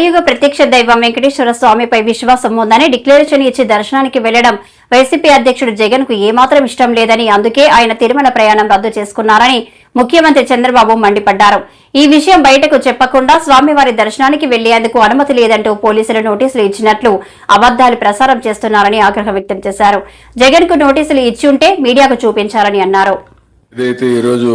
కలియుగ ప్రత్యక్ష దైవం వెంకటేశ్వర స్వామిపై విశ్వాసం ఉందని డిక్లరేషన్ ఇచ్చి దర్శనానికి వెళ్ళడం వైసీపీ అధ్యక్షుడు జగన్కు ఏమాత్రం ఇష్టం లేదని అందుకే ఆయన తిరుమల ప్రయాణం రద్దు చేసుకున్నారని ముఖ్యమంత్రి చంద్రబాబు మండిపడ్డారు. ఈ విషయం బయటకు చెప్పకుండా స్వామివారి దర్శనానికి వెళ్ళేందుకు అనుమతి లేదంటూ పోలీసులు నోటీసులు ఇచ్చినట్లు అబద్దాలు ప్రసారం చేస్తున్నారని ఆగ్రహం వ్యక్తం చేశారు. జగన్కు నోటీసులు ఇచ్చి ఉంటే మీడియాకు చూపించాలని అన్నారు ఇదైతే ఈరోజు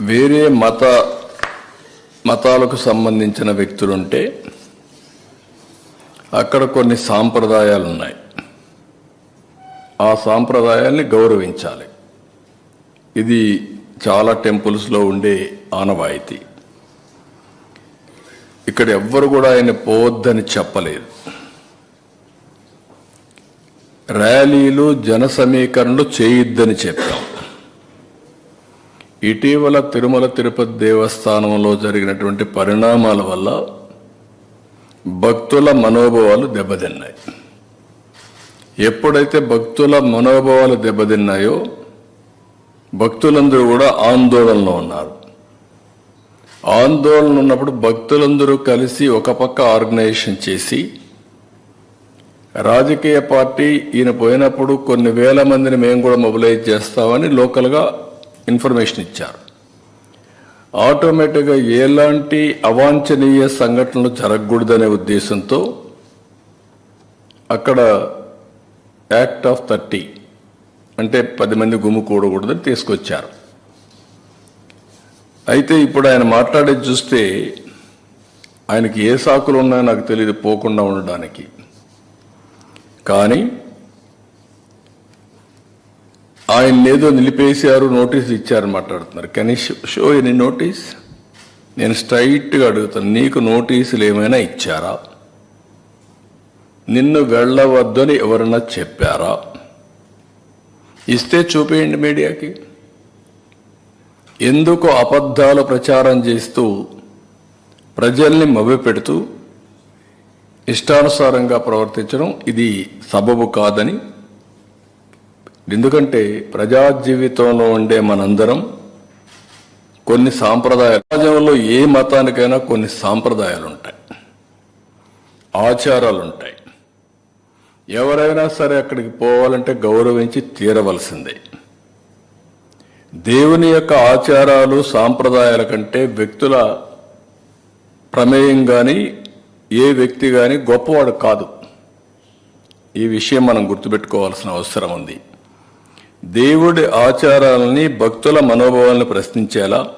వేరే మత మతాలకు సంబంధించిన వ్యక్తులుంటే అక్కడ కొన్ని సాంప్రదాయాలు ఉన్నాయి ఆ సాంప్రదాయాల్ని గౌరవించాలి. ఇది చాలా టెంపుల్స్లో ఉండే ఆనవాయితీ. ఇక్కడ ఎవ్వరు కూడా ఆయన పోవద్దని చెప్పలేదు. ర్యాలీలు జన సమీకరణలు చేయొద్దని చెప్పాం. ఇటీవల తిరుమల తిరుపతి దేవస్థానంలో జరిగినటువంటి పరిణామాల వల్ల భక్తుల మనోభావాలు దెబ్బతిన్నాయి. ఎప్పుడైతే భక్తుల మనోభావాలు దెబ్బతిన్నాయో భక్తులందరూ కూడా ఆందోళనలో ఉన్నారు. ఆందోళన ఉన్నప్పుడు భక్తులందరూ కలిసి ఒక పక్క ఆర్గనైజేషన్ చేసి రాజకీయ పార్టీ ఈయన పోయినప్పుడు కొన్ని వేల మందిని మేము కూడా మొబిలైజ్ చేస్తామని లోకల్గా ఇన్ఫర్మేషన్ ఇచ్చారు. ఆటోమేటిక్గా ఎలాంటి అవాంఛనీయ సంఘటనలు జరగకూడదనే ఉద్దేశంతో అక్కడ యాక్ట్ ఆఫ్ థర్టీ అంటే పది మంది గుమ్ము కూడకూడదని తీసుకొచ్చారు. అయితే ఇప్పుడు ఆయన మాట్లాడేది చూస్తే ఆయనకి ఏ సాకులు ఉన్నాయో నాకు తెలియదు పోకుండా ఉండడానికి. కానీ ఆయన ఏదో నిలిపేశారు నోటీస్ ఇచ్చారని మాట్లాడుతున్నారు. కానీ షో ఎనీ నోటీస్ నేను స్ట్రైట్గా అడుగుతాను నీకు నోటీసులు ఏమైనా ఇచ్చారా? నిన్ను వెళ్ళవద్దని ఎవరన్నా చెప్పారా? ఇస్తే చూపేయండి మీడియాకి. ఎందుకు అబద్ధాలు ప్రచారం చేస్తూ ప్రజల్ని మభ్యపెడుతూ ఇష్టానుసారంగా ప్రవర్తించడం? ఇది సబబు కాదని ఎందుకంటే ప్రజా జీవితంలో ఉండే మనందరం కొన్ని సాంప్రదాయాలు సమాజంలో ఏ మతానికైనా కొన్ని సాంప్రదాయాలు ఉంటాయి ఆచారాలు ఉంటాయి ఎవరైనా సరే అక్కడికి పోవాలంటే గౌరవించి తీరవలసిందే. దేవుని యొక్క ఆచారాలు సాంప్రదాయాల కంటే వ్యక్తుల ప్రమేయం కానీ ఏ వ్యక్తి కానీ గొప్పవాడు కాదు. ఈ విషయం మనం గుర్తుపెట్టుకోవాల్సిన అవసరం ఉంది. దేవుడి ఆచారాలని భక్తుల మనోభావాలను ప్రశ్నించేలా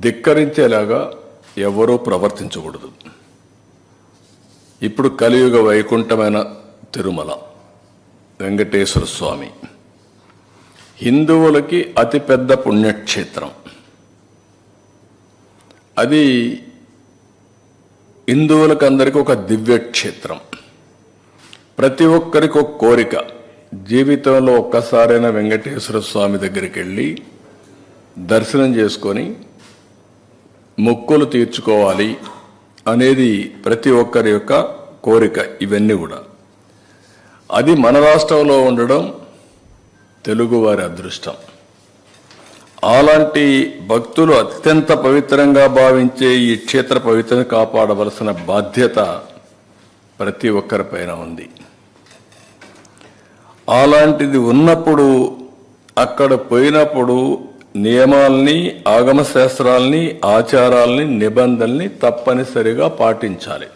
ధిక్కరించేలాగా ఎవరూ ప్రవర్తించకూడదు. ఇప్పుడు కలియుగ వైకుంఠమైన తిరుమల వెంకటేశ్వర స్వామి. హిందువులకి అతిపెద్ద పుణ్యక్షేత్రం. అది హిందువులకు అందరికీ ఒక దివ్యక్షేత్రం. ప్రతి ఒక్కరికి ఒక కోరిక. జీవితంలో ఒక్కసారైనా వెంకటేశ్వర స్వామి దగ్గరికి వెళ్ళి దర్శనం చేసుకొని మొక్కులు తీర్చుకోవాలి అనేది ప్రతి ఒక్కరి యొక్క కోరిక ఇవన్నీ కూడా. అది మన రాష్ట్రంలో ఉండడం తెలుగువారి అదృష్టం. అలాంటి భక్తులు అత్యంత పవిత్రంగా భావించే ఈ క్షేత్ర పవిత్రను కాపాడవలసిన బాధ్యత ప్రతి ఒక్కరిపైన ఉంది. అలాంటిది ఉన్నప్పుడు అక్కడ పోయినప్పుడు నియమాల్ని ఆగమ శాస్త్రాల్ని ఆచారాల్ని నిబంధనల్ని తప్పనిసరిగా పాటించాలి.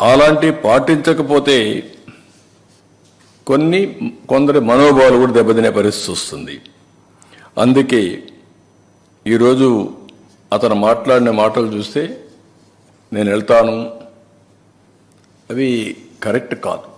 అలాంటి పాటించకపోతే కొన్ని కొందరి మనోభావాలు కూడా దెబ్బతినే పరిస్థితి వస్తుంది. అందుకే ఈరోజు అతను మాట్లాడిన మాటలు చూస్తే నేను వెళ్తాను. అవి కరెక్ట్ కాదు.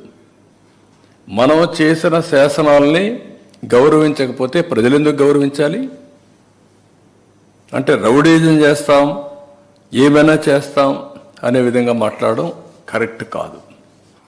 మనం చేసిన శాసనాల్ని గౌరవించకపోతే ప్రజలు ఎందుకు గౌరవించాలి? అంటే రౌడీజం చేస్తాం ఏమైనా చేస్తాం అనే విధంగా మాట్లాడడం కరెక్ట్ కాదు.